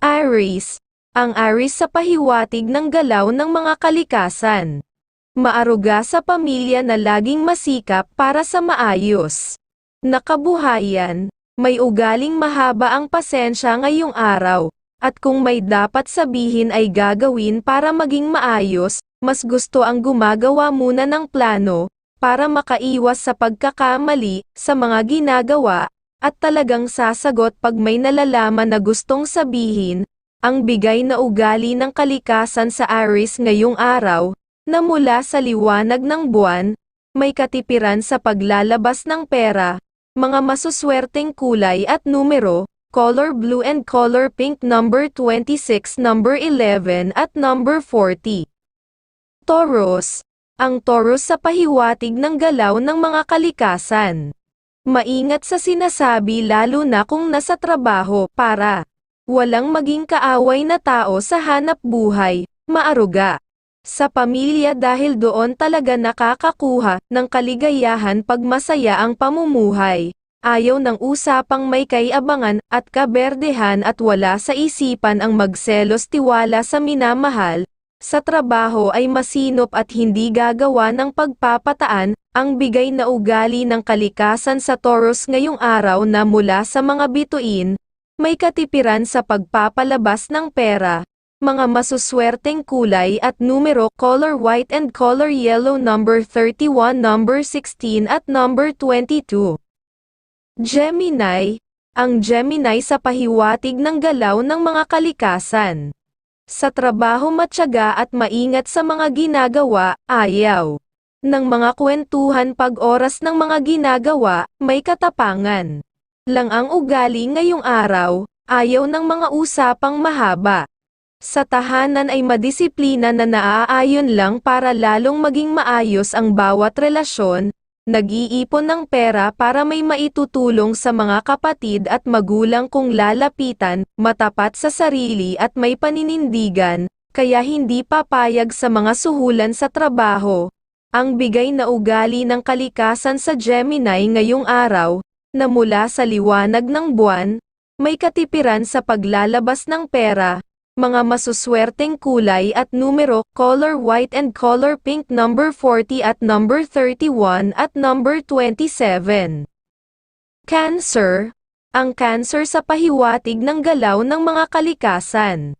Aries, ang Aries sa pahiwatig ng galaw ng mga kalikasan. Maaruga sa pamilya na laging masikap para sa maayos. Nakabuhayan, may ugaling mahaba ang pasensya ngayong araw, at kung may dapat sabihin ay gagawin para maging maayos, mas gusto ang gumagawa muna ng plano, para makaiwas sa pagkakamali, sa mga ginagawa, at talagang sasagot pag may nalalaman na gustong sabihin, ang bigay na ugali ng kalikasan sa Aries ngayong araw, na mula sa liwanag ng buwan, may katipiran sa paglalabas ng pera, mga masuswerteng kulay at numero, color blue and color pink number 26, number 11 at number 40. Taurus, ang Taurus sa pahiwatig ng galaw ng mga kalikasan. Maingat sa sinasabi lalo na kung nasa trabaho para walang maging kaaway na tao sa hanap buhay, maaruga. Sa pamilya dahil doon talaga nakakakuha ng kaligayahan pag masaya ang pamumuhay. Ayaw ng usapang may kaiabangan at kaberdehan at wala sa isipan ang magselos tiwala sa minamahal, sa trabaho ay masinop at hindi gagawa ng pagpapataan, ang bigay na ugali ng kalikasan sa Taurus ngayong araw na mula sa mga bituin, may katipiran sa pagpapalabas ng pera, mga masuswerteng kulay at numero color white and color yellow number 31 number 16 at number 22. Gemini, ang Gemini sa pahiwatig ng galaw ng mga kalikasan. Sa trabaho matyaga at maingat sa mga ginagawa, ayaw. Ng mga kwentuhan pag oras ng mga ginagawa, may katapangan. Lang ang ugali ngayong araw, ayaw ng mga usapang mahaba. Sa tahanan ay madisiplina na naaayon lang para lalong maging maayos ang bawat relasyon, nag-iipon ng pera para may maitutulong sa mga kapatid at magulang kung lalapitan, matapat sa sarili at may paninindigan, kaya hindi papayag sa mga suhulan sa trabaho. Ang bigay na ugali ng kalikasan sa Gemini ngayong araw, na mula sa liwanag ng buwan, may katipiran sa paglalabas ng pera, mga masuswerteng kulay at numero, color white and color pink number 40 at number 31 at number 27. Cancer, ang cancer sa pahiwatig ng galaw ng mga kalikasan.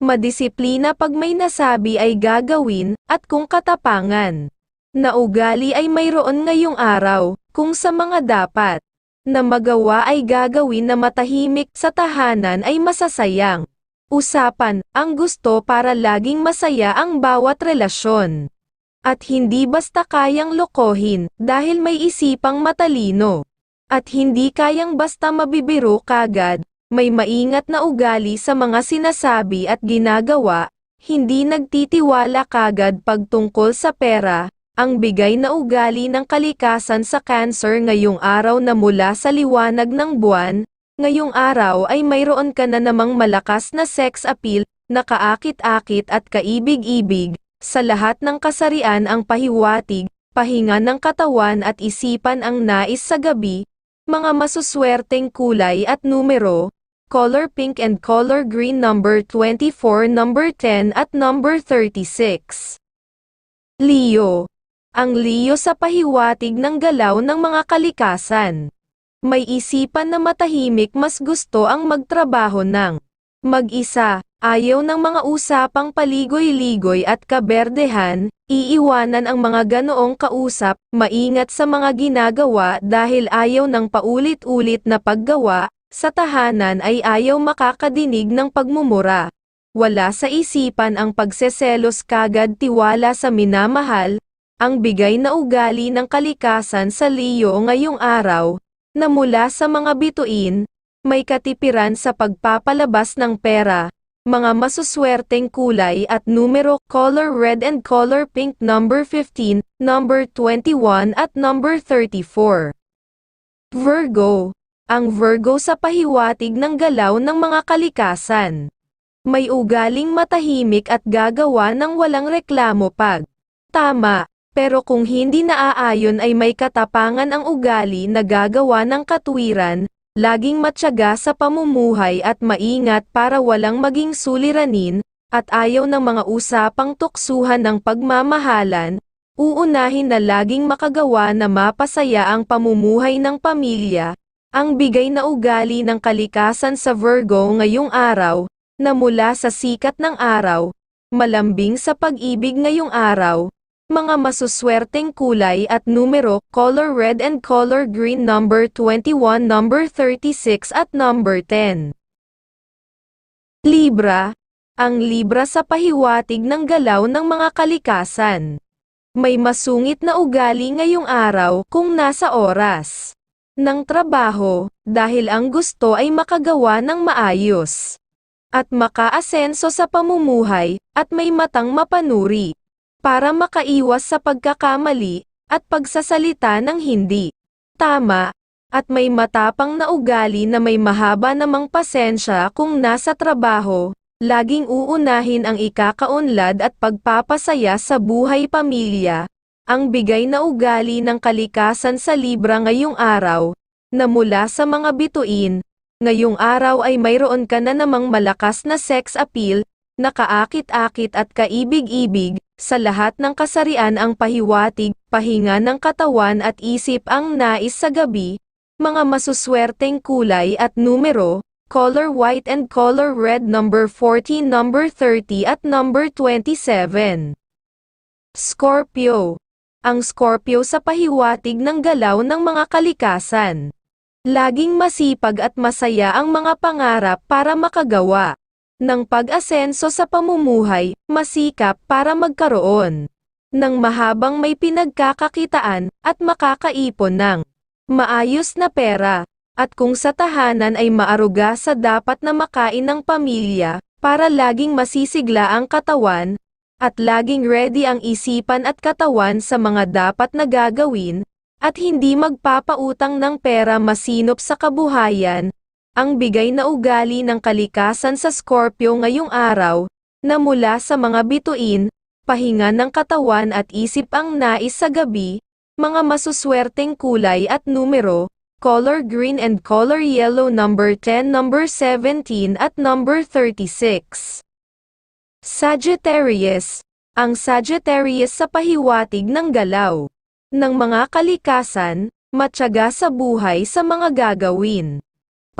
Madisiplina pag may nasabi ay gagawin, at kung katapangan. Na ugali ay mayroon ngayong araw, kung sa mga dapat. Na magawa ay gagawin na matahimik sa tahanan ay masasayang usapan, ang gusto para laging masaya ang bawat relasyon. At hindi basta kayang lokohin, dahil may isipang matalino. At hindi kayang basta mabibiro kagad, may maingat na ugali sa mga sinasabi at ginagawa, hindi nagtitiwala kagad pagtungkol sa pera, ang bigay na ugali ng kalikasan sa cancer ngayong araw na mula sa liwanag ng buwan, Ngayong araw ay mayroon ka na namang malakas na sex appeal, na kaakit-akit at kaibig-ibig, sa lahat ng kasarian ang pahiwatig, pahinga ng katawan at isipan ang nais sa gabi, mga masuswerteng kulay at numero, color pink and color green number 24, number 10 at number 36. Leo. Ang Leo sa pahiwatig ng galaw ng mga kalikasan. May isipan na matahimik mas gusto ang magtrabaho ng mag-isa, ayaw ng mga usapang paligoy-ligoy at kaberdehan, iiwanan ang mga ganoong kausap, maingat sa mga ginagawa dahil ayaw ng paulit-ulit na paggawa, sa tahanan ay ayaw makakadinig ng pagmumura. Wala sa isipan ang pagseselos kagad tiwala sa minamahal, ang bigay na ugali ng kalikasan sa Leo ngayong araw, na mula sa mga bituin, may katipiran sa pagpapalabas ng pera, mga masuswerteng kulay at numero, color red and color pink number 15, number 21 at number 34. Virgo. Ang Virgo sa pahiwatig ng galaw ng mga kalikasan. May ugaling matahimik at gagawa ng walang reklamo pag tama, pero kung hindi naaayon ay may katapangan ang ugali na gagawa ng katwiran, laging matyaga sa pamumuhay at maingat para walang maging suliranin, at ayaw ng mga usapang tuksuhan ng pagmamahalan, uunahin na laging makagawa na mapasaya ang pamumuhay ng pamilya, ang bigay na ugali ng kalikasan sa Virgo ngayong araw, na mula sa sikat ng araw, malambing sa pag-ibig ngayong araw, mga masuswerteng kulay at numero, color red and color green number 21, number 36 at number 10. Libra, ang Libra sa pahiwatig ng galaw ng mga kalikasan. May masungit na ugali ngayong araw kung nasa oras ng trabaho, dahil ang gusto ay makagawa ng maayos at makaasenso sa pamumuhay, at may matang mapanuri para makaiwas sa pagkakamali, at pagsasalita ng hindi. Tama, at may matapang na ugali na may mahaba namang pasensya kung nasa trabaho, laging uunahin ang ikakaunlad at pagpapasaya sa buhay pamilya, ang bigay na ugali ng kalikasan sa Libra ngayong araw, na mula sa mga bituin, ngayong araw ay mayroon ka na namang malakas na sex appeal, nakaakit-akit at kaibig-ibig, sa lahat ng kasarian ang pahiwatig, pahinga ng katawan at isip ang nais sa gabi, mga masuswerteng kulay at numero, color white and color red number 14 number 30 at number 27. Scorpio. Ang Scorpio sa pahiwatig ng galaw ng mga kalikasan. Laging masipag at masaya ang mga pangarap para makagawa ng pag-asenso sa pamumuhay, masikap para magkaroon ng mahabang may pinagkakakitaan at makakaipon ng maayos na pera, at kung sa tahanan ay maaruga sa dapat na makain ng pamilya, para laging masisigla ang katawan, at laging ready ang isipan at katawan sa mga dapat na gagawin, at hindi magpapautang ng pera masinop sa kabuhayan, ang bigay na ugali ng kalikasan sa Scorpio ngayong araw, na mula sa mga bituin, pahinga ng katawan at isip ang nais sa gabi, mga masuswerteng kulay at numero, color green and color yellow number 10, number 17 at number 36. Sagittarius, ang Sagittarius sa pahiwatig ng galaw ng mga kalikasan, matyaga sa buhay sa mga gagawin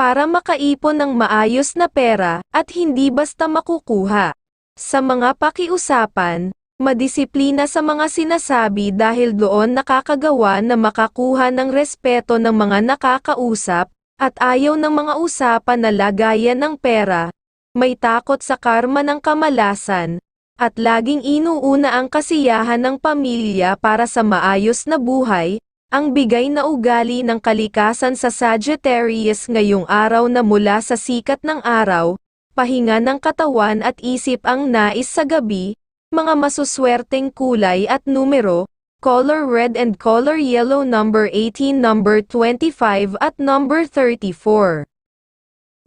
para makaipon ng maayos na pera at hindi basta makukuha. Sa mga pakiusapan, madisiplina sa mga sinasabi dahil doon nakakagawa na makakuha ng respeto ng mga nakakausap, at ayaw ng mga usapan na lagayan ng pera, may takot sa karma ng kamalasan, at laging inuuna ang kasiyahan ng pamilya para sa maayos na buhay, ang bigay na ugali ng kalikasan sa Sagittarius ngayong araw na mula sa sikat ng araw, pahinga ng katawan at isip ang nais sa gabi, mga masuswerteng kulay at numero, color red and color yellow number 18 number 25 at number 34.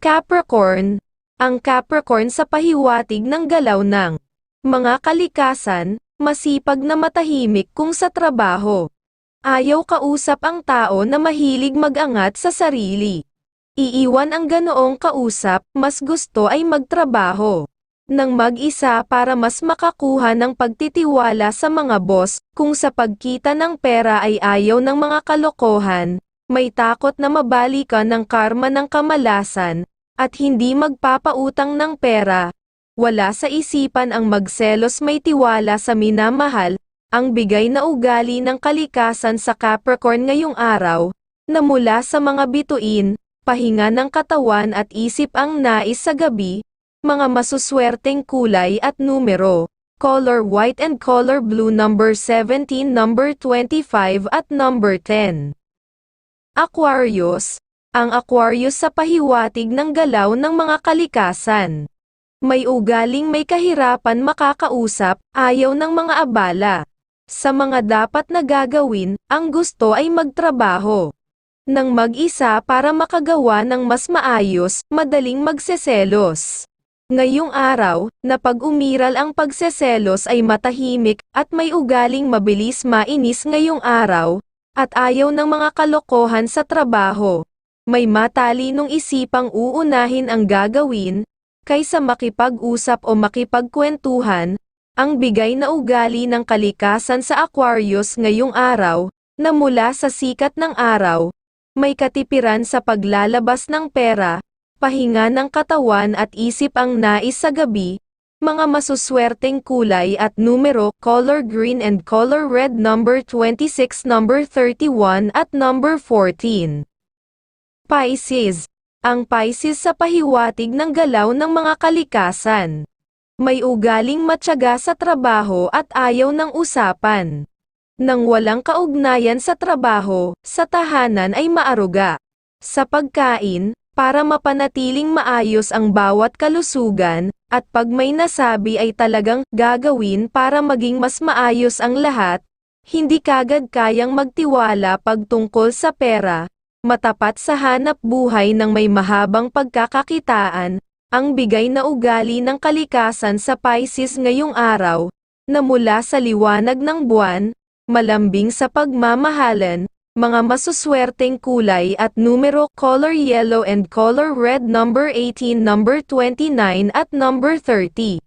Capricorn, ang Capricorn sa pahiwatig ng galaw ng mga kalikasan, masipag na matahimik kung sa trabaho. Ayaw kausap ang tao na mahilig magangat sa sarili. Iiwan ang ganoong kausap, mas gusto ay magtrabaho ng mag-isa para mas makakuha ng pagtitiwala sa mga boss, kung sa pagkita ng pera ay ayaw ng mga kalokohan, may takot na mabalikan ng karma ng kamalasan, at hindi magpapautang ng pera, wala sa isipan ang magselos may tiwala sa minamahal, ang bigay na ugali ng kalikasan sa Capricorn ngayong araw, na mula sa mga bituin, pahinga ng katawan at isip ang nais sa gabi, mga masuswerteng kulay at numero, color white and color blue number 17 number 25 at number 10. Aquarius, ang Aquarius sa pahiwatig ng galaw ng mga kalikasan may ugaling may kahirapan makakausap, ayaw ng mga abala. Sa mga dapat na gagawin, ang gusto ay magtrabaho ng mag-isa para makagawa ng mas maayos, madaling magseselos. Ngayong araw, na pag umiral ang pagseselos ay matahimik, at may ugaling mabilis mainis ngayong araw, at ayaw ng mga kalokohan sa trabaho. May matalinong isipang uunahin ang gagawin, kaysa makipag-usap o makipagkwentuhan, ang bigay na ugali ng kalikasan sa Aquarius ngayong araw, na mula sa sikat ng araw, may katipiran sa paglalabas ng pera, pahinga ng katawan at isip ang nais sa gabi, mga masuswerteng kulay at numero, color green and color red number 26, number 31 at number 14. Pisces. Ang Pisces sa pahiwatig ng galaw ng mga kalikasan. May ugaling matyaga sa trabaho at ayaw ng usapan. Nang walang kaugnayan sa trabaho, sa tahanan ay maaruga. Sa pagkain, para mapanatiling maayos ang bawat kalusugan, at pag may nasabi ay talagang gagawin para maging mas maayos ang lahat, hindi kagad kayang magtiwala pagtungkol sa pera, matapat sa hanap buhay ng may mahabang pagkakakitaan, ang bigay na ugali ng kalikasan sa Pisces ngayong araw, na mula sa liwanag ng buwan, malambing sa pagmamahalan, mga masuswerteng kulay at numero color yellow and color red number 18 number 29 at number 30.